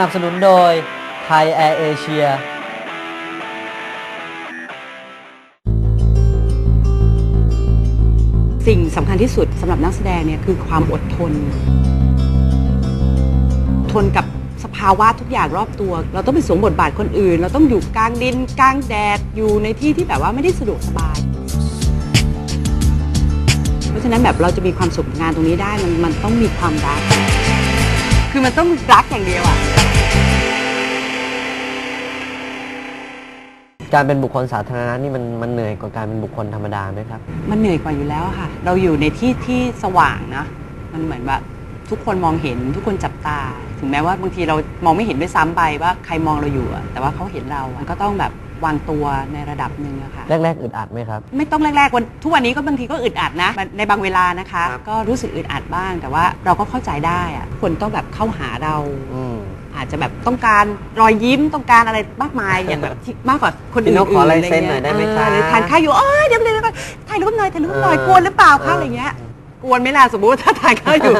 นับสนุนโดยไทยแอร์เอเชียสิ่งสำคัญที่สุดสำหรับนักแสดงเนี่ยคือความอดทน ทนกับสภาวะทุกอย่างรอบตัว เราต้องไปสวมบทบาทคนอื่น เราต้องอยู่กลางดินกลางแดดอยู่ในที่ที่แบบว่าไม่ได้สะดวกสบาย เพราะฉะนั้นแบบเราจะมีความสุขงานตรงนี้ได้มันมันต้องมีความรัก คือมันต้องรักอย่างเดียวอะ การเป็นบุคคลสาธารณะนี่มันมันเหนื่อยกว่าการเป็นบุคคลธรรมดาไหมครับ มันเหนื่อยกว่าอยู่แล้วอะค่ะ เราอยู่ในที่ที่สว่างนะ มันเหมือนแบบทุกคนมองเห็นทุกคนจับตา ถึงแม้ว่าบางทีเรามองไม่เห็นด้วยซ้ำไปว่าใครมองเราอยู่อะแต่ว่าเขาเห็นเรามันก็ต้องแบบวางตัวในระดับหนึ่งอะค่ะ แรกๆอึดอัดไหมครับ ไม่ต้องแรกๆวันทุกวันนี้ก็บางทีก็อึดอัดนะ ในบางเวลานะคะครับก็รู้สึกอึดอัดบ้าง แต่ว่าเราก็เข้าใจได้อะคนต้องแบบเข้าหาเรา อืมอาจจะแบบต้องการรอยยิ้มต้องการอะไรมากมายอย่างแบบที่มากกว่าคนพี่อื่นนกขอลายเซ็นหน่อยได้ไหมคะ เออทานข้าวอยู่เอ้ยเดี๋ยวเดี๋ยวเดี๋ยวถ่ายรูปหน่อยถ่ายรูปหน่อยเออกวนหรือเปล่าคะเออออะไรเงี้ย กวนไหม่ล่ะสมมติว่าถ้าทานข้าวอยู่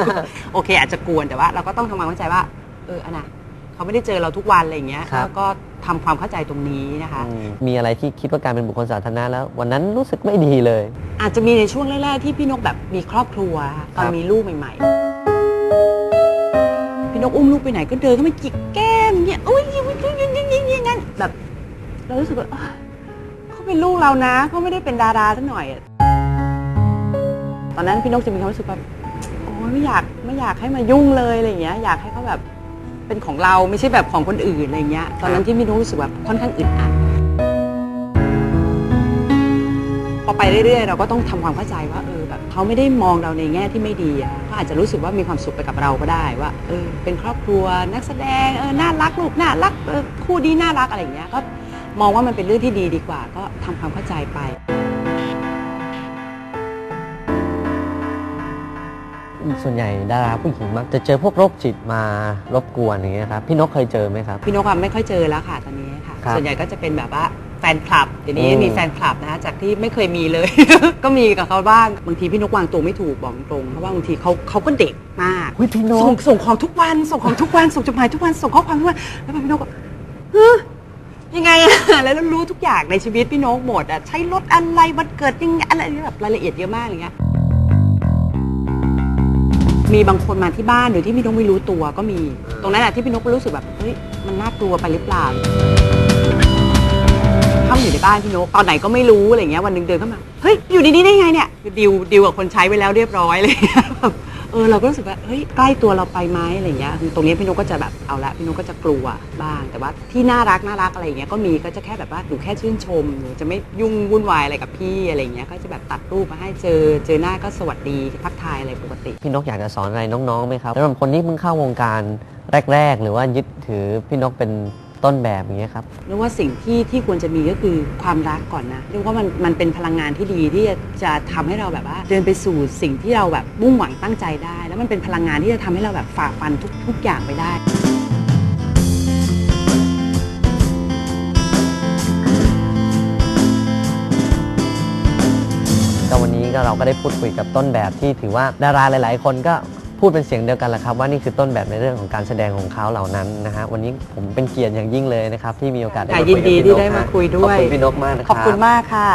โอเค อาจจะกวนแต่ว่า เราก็ต้องทำความเข้าใจว่าเอออันน่ะเขาไม่ได้เจอเราทุกวันอะไรเงี้ยครับ แล้วก็ทำความเข้าใจตรงนี้นะคะ อืมมีอะไรที่คิดว่าการเป็นบุคคลสาธารณะแล้ว วันนั้นรู้สึกไม่ดีเลย อาจจะมีในช่วงแรกๆที่พี่นกแบบมีครอบครัวตอนครับมีลูกใหม่ๆพี่ นกอุ้มลูกไปไหนก็เดินเข้ามาจิกแก้มเงี้ยอุ้ยยิ้มยิ้มยิ้มยิ้มยิ้มยิ้มงั้นแบบเรารู้สึกว่าเขาเป็นลูกเรานะเขาไม่ได้เป็นดาราสักหน่อย ตอนนั้นพี่นกจะมีความรู้สึกแบบโอ้ยไม่อยากไม่อยากให้มายุ่งเลยอะไรเงี้ย อยากให้เขาแบบเป็นของเราไม่ใช่แบบของคนอื่นอะไรเงี้ย ตอนนั้นที่พี่นกรู้สึกแบบค่อนข้างอึดอัด อไปเรื่อยๆ เราก็ต้องทำความเข้าใจว่าเออแบบเขาไม่ได้มองเราในแง่ที่ไม่ดีอะเขาอาจจะรู้สึกว่ามีความสุขไปกับเราก็ได้ว่าเออเป็นครอบครัวนักแสดงเออน่ารักลูกน่ารักเออคู่ดีน่ารักอะไรอย่างเงี้ยก็มองว่ามันเป็นเรื่องที่ดีดีกว่า ก็ทำความเข้าใจไปส่วนใหญ่ดาราผู้หญิงมักจะเจอพวกโรคจิตมารบกวนอย่างเงี้ยครับพี่นกเคยเจอไหมครับ พี่นกอะไม่ค่อยเจอแล้วค่ะตอนนี้ค่ะครับส่วนใหญ่ก็จะเป็นแบบว่า แฟนคลับเดี๋ยวนี้อืม มีแฟนคลับนะคะจากที่ไม่เคยมีเลย ก็มีกับเขาบ้างบางทีพี่นกวางตัวไม่ถูกบอกตรงเพราะว่าบางทีเขาเขาก็เด็กมากหุ้ยพี่นส่งก ส่งของทุกวันส่งของทุกวันส่งจดหมายทุกวันส่งข้อความทุกวันแล้วพี่นกก็เฮ้ยยังไงอะ แล้วเรารู้ทุกอย่างในชีวิตพี่นกหมดอะใช้รถอะไรวันเกิดยังไงอะไรแบบรายละเอียดเยอะมากอะไรเงี้ยมีบางคนมาที่บ้านโดยที่พี่นกไม่รู้ตัวก็มี ตรงนั้นแหละที่พี่นกรู้สึกแบบเฮ้ยมันน่ากลัวไปหรือเปล่า บ้านพี่นกตอนไหนก็ไม่รู้อะไรเงี้ยวันหนึ่งเดินเข้ามาเฮ้ยอยู่ในนี้ได้ไงเนี่ยคือดิวดิวกับคนใช้ไว้แล้วเรียบร้อยเลยแบบเออเราก็รู้สึกว่าเฮ้ยใกล้ตัวเราไปไหมอะไรเงี้ยตรงนี้พี่นกก็จะแบบเอาละพี่นกก็จะกลัวบ้างแต่ว่าที่น่ารักน่ารักอะไรเงี้ยก็มีก็จะแค่แบบว่าหนูแค่ชื่นชมหนูจะไม่ยุ่งวุ่นวายอะไรกับพี่อะไรเงี้ยก็จะแบบตัดรูปมาให้เจอเจอหน้าก็สวัสดีทักทายอะไรปกติ พี่นกอยากจะสอนอะไรน้องๆไหมครับสำหรับคนที่เพิ่งเข้าวงการแรก ๆ หรือว่ายึดถือพี่นกเป็น ต้นแบบอย่างเงี้ยครับ เรียกว่าสิ่งที่ที่ควรจะมีก็คือความรักก่อนนะเรียกว่ามันมันเป็นพลังงานที่ดีที่จะจะทำให้เราแบบว่า เดินไปสู่สิ่งที่เราแบบมุ่งหวังตั้งใจได้ แล้วมันเป็นพลังงานที่จะทำให้เราแบบฝ่าฟันทุกทุกอย่างไปได้ ก็วันนี้ก็เราก็ได้พูดคุยกับต้นแบบที่ถือว่าดาราหลาย ๆ คนก็ พูดเป็นเสียงเดียวกันแหละครับว่านี่คือต้นแบบในเรื่องของการแสดงของเขาเหล่านั้นนะฮะวันนี้ผมเป็นเกียรติอย่างยิ่งเลยนะครับที่มีโอกาสได้อะมาคุยกับยินดีพี่ที่นกได้มาฮะคุยด้วย ขอบคุณพี่นกมากนะคขรับอบคุณมากค่ะ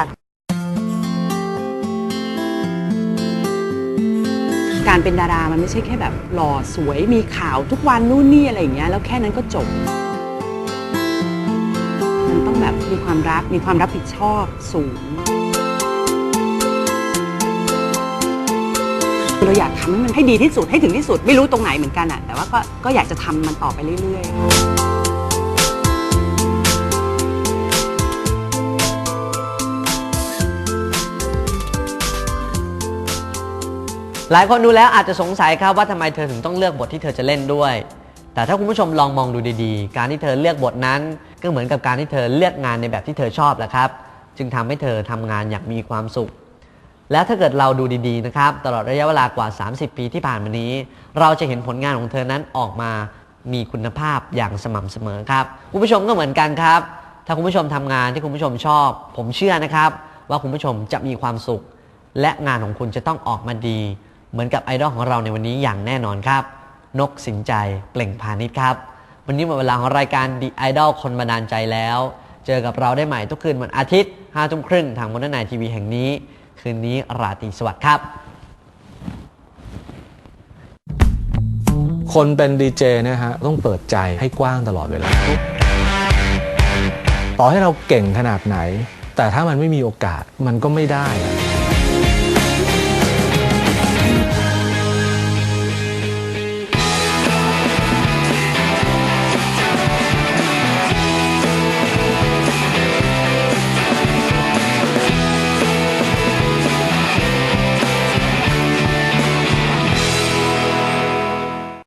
การเป็นดารามันไม่ใช่แค่แบบหล่อสวยมีข่าวทุกวันนู่นนี่อะไรอย่างเงี้ยแล้วแค่นั้นก็จบ มันต้องแบบมีความรักมีความรับผิดชอบสูง เราอยากทำให้มันให้ดีที่สุดให้ถึงที่สุด ไม่รู้ตรงไหนเหมือนกันอะแต่ว่าก็ก็อยากจะทำมันต่อไปเรื่อยๆ หลายคนดูแล้วอาจจะสงสัยครับว่าทำไมเธอถึงต้องเลือกบทที่เธอจะเล่นด้วย แต่ถ้าคุณผู้ชมลองมองดูดีๆ การที่เธอเลือกบทนั้น ก็เหมือนกับการที่เธอเลือกงานในแบบที่เธอชอบแหละครับ จึงทำให้เธอทำงานอย่างมีความสุข แล้วถ้าเกิดเราดูดีๆนะครับตลอดระยะเวลากว่า 30 ปีที่ผ่านมานี้ เราจะเห็นผลงานของเธอนั้นออกมามีคุณภาพอย่างสม่ำเสมอครับคุณผู้ชมก็เหมือนกันครับ ถ้าคุณผู้ชมทำงานที่คุณผู้ชมชอบ ผมเชื่อนะครับ ว่าคุณผู้ชมจะมีความสุข และงานของคุณจะต้องออกมาดี เหมือนกับไอดอลของเราในวันนี้อย่างแน่นอนครับ นกสินใจเปล่งพาณิชย์ครับวันนี้หมดเวลาของรายการ The Idol คนบันดาลใจแล้ว เจอกับเราได้ใหม่ทุกคืนวันอาทิตย์5ทุ่มครึ่งทางมนนายทีวีแห่งนี้ คืนนี้ราตรีสวัสดิ์ครับ คนเป็นดีเจนะฮะต้องเปิดใจให้กว้างตลอดเวลา ต่อให้เราเก่งขนาดไหน แต่ถ้ามันไม่มีโอกาสมันก็ไม่ได้